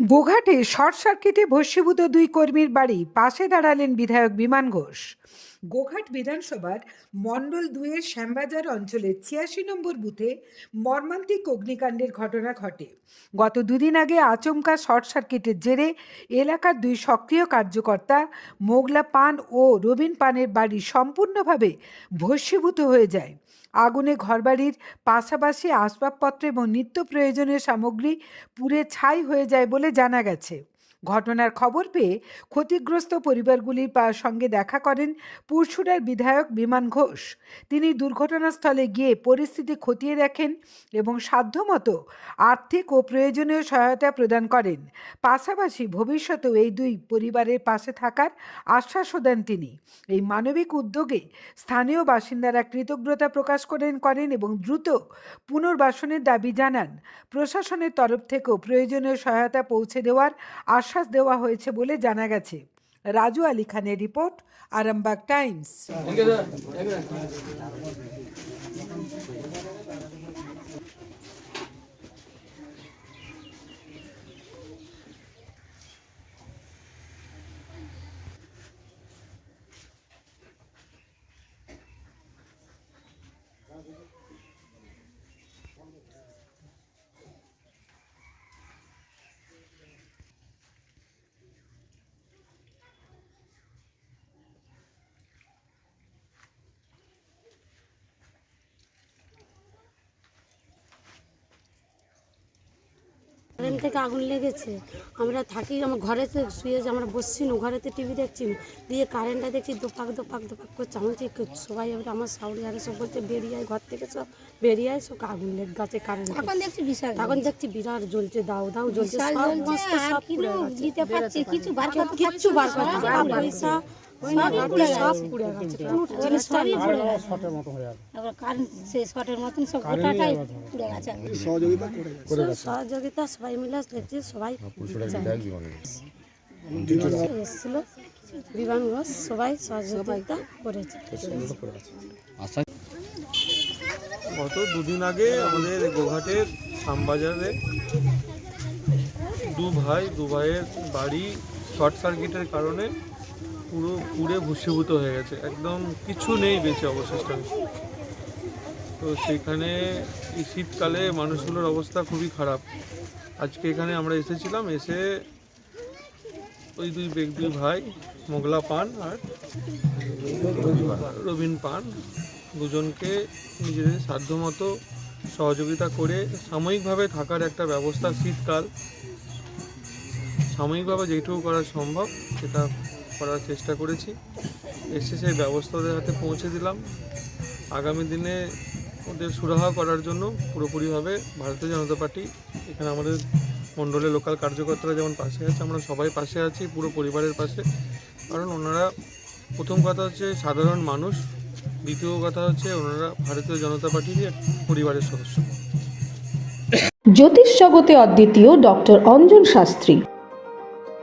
গোঘাটে short সার্কিটে ভস্মীভূত দুই কর্মীর বাড়ি পাশে দাঁড়ালেন বিধায়ক বিমান ঘোষ। গোঘাট বিধানসভার মণ্ডল দুয়ের শ্যামবাজার অঞ্চলের ছিয়াশি নম্বর বুথে মর্মান্তিক অগ্নিকাণ্ডের ঘটনা ঘটে। গত দুদিন আগে আচমকা শর্ট সার্কিটের জেরে এলাকার দুই সক্রিয় কার্যকর্তা মোগলা পান ও রবিন পানের বাড়ি সম্পূর্ণভাবে ভস্মীভূত হয়ে যায়। আগুনে ঘরবাড়ির পাশাপাশি আসবাবপত্র এবং নিত্য প্রয়োজনীয় সামগ্রী পুড়ে ছাই হয়ে যায় বলে জানা গেছে। ঘটনার খবর পেয়ে ক্ষতিগ্রস্ত পরিবারগুলির সঙ্গে দেখা করেন পুরসুরার বিধায়ক বিমান ঘোষ। তিনি দুর্ঘটনাস্থলে গিয়ে পরিস্থিতি খতিয়ে দেখেন এবং সাধ্যমতো আর্থিক ও প্রয়োজনীয় সহায়তা প্রদান করেন। পাশাপাশি ভবিষ্যতেও এই দুই পরিবারের পাশে থাকার আশ্বাসও দেন তিনি। এই মানবিক উদ্যোগে স্থানীয় বাসিন্দারা কৃতজ্ঞতা প্রকাশ করেন করেন এবং দ্রুত পুনর্বাসনের দাবি জানান। প্রশাসনের তরফ থেকেও প্রয়োজনীয় সহায়তা পৌঁছে দেওয়ার আশ্বাস দেওয়া হয়েছে বলে জানা গেছে। রাজু আলী খানের রিপোর্ট আরামবাগ টাইমস। থেকে আগুন লেগেছে। আমরা থাকি আমার ঘরেতে শুয়ে যে আমরা বসছি না ঘরেতে টিভি দেখছি দিয়ে কারেন্টটা দেখছি দোপাক দোপাক দোপাক করছে আমি বলছি, কি- সবাই আমার সাউরি আরে সব বলছে বেরিয়ে আয় ঘর থেকে সব বেরিয়ে আয় সব আগুন লেগ গাছে কারেন্ট এখন দেখছি বিশাল। তখন দেখছি বিরাট জ্বলছে দাও দাও জ্বলছে সব কিছু বার করতে কিচ্ছু বার করতে পয়সা সহযোগিতা সবাই মিলে দেখছি সবাই এসেছিল বিমান ঘোষ সবাই সহযোগিতা করেছে। গত দুদিন আগে আমাদের গোঘাটের শ্যামবাজারে দু ভাই দু ভাইয়ের বাড়ি শর্ট সার্কিটের কারণে পুরো পুড়ে ভূষীভূত হয়ে গেছে। একদম কিছু নেই বেঁচে অবশিষ্ট। তো সেখানে এই শীতকালে মানুষগুলোর অবস্থা খুবই খারাপ। আজকে এখানে আমরা এসেছিলাম, এসে ওই দুই বেগ দুই ভাই, মোগলা পান আর রবিন পান, দুজনকে নিজেদের সাধ্যমতো সহযোগিতা করে সাময়িকভাবে থাকার একটা ব্যবস্থা শীতকাল। সাময়িকভাবে যেটুকু করা সম্ভব, সেটা করার চেষ্টা করেছি। এসে সেই ব্যবস্থা ওদের হাতে পৌঁছে দিলাম। আগামী দিনে ওদের সুরাহা করার জন্য পুরোপুরিভাবে ভারতীয় জনতা পার্টি এখানে আমাদের মণ্ডলের লোকাল কার্যকর্তারা যেমন পাশে আছে, আমরা সবাই পাশে আছি, পুরো পরিবারের পাশে। কারণ ওনারা প্রথম কথা হচ্ছে সাধারণ মানুষ, দ্বিতীয় কথা হচ্ছে ওনারা ভারতীয় জনতা পার্টিরই এক পরিবারের সদস্য। জ্যোতিষ জগতে অদ্বিতীয় ডক্টর অঞ্জন শাস্ত্রী।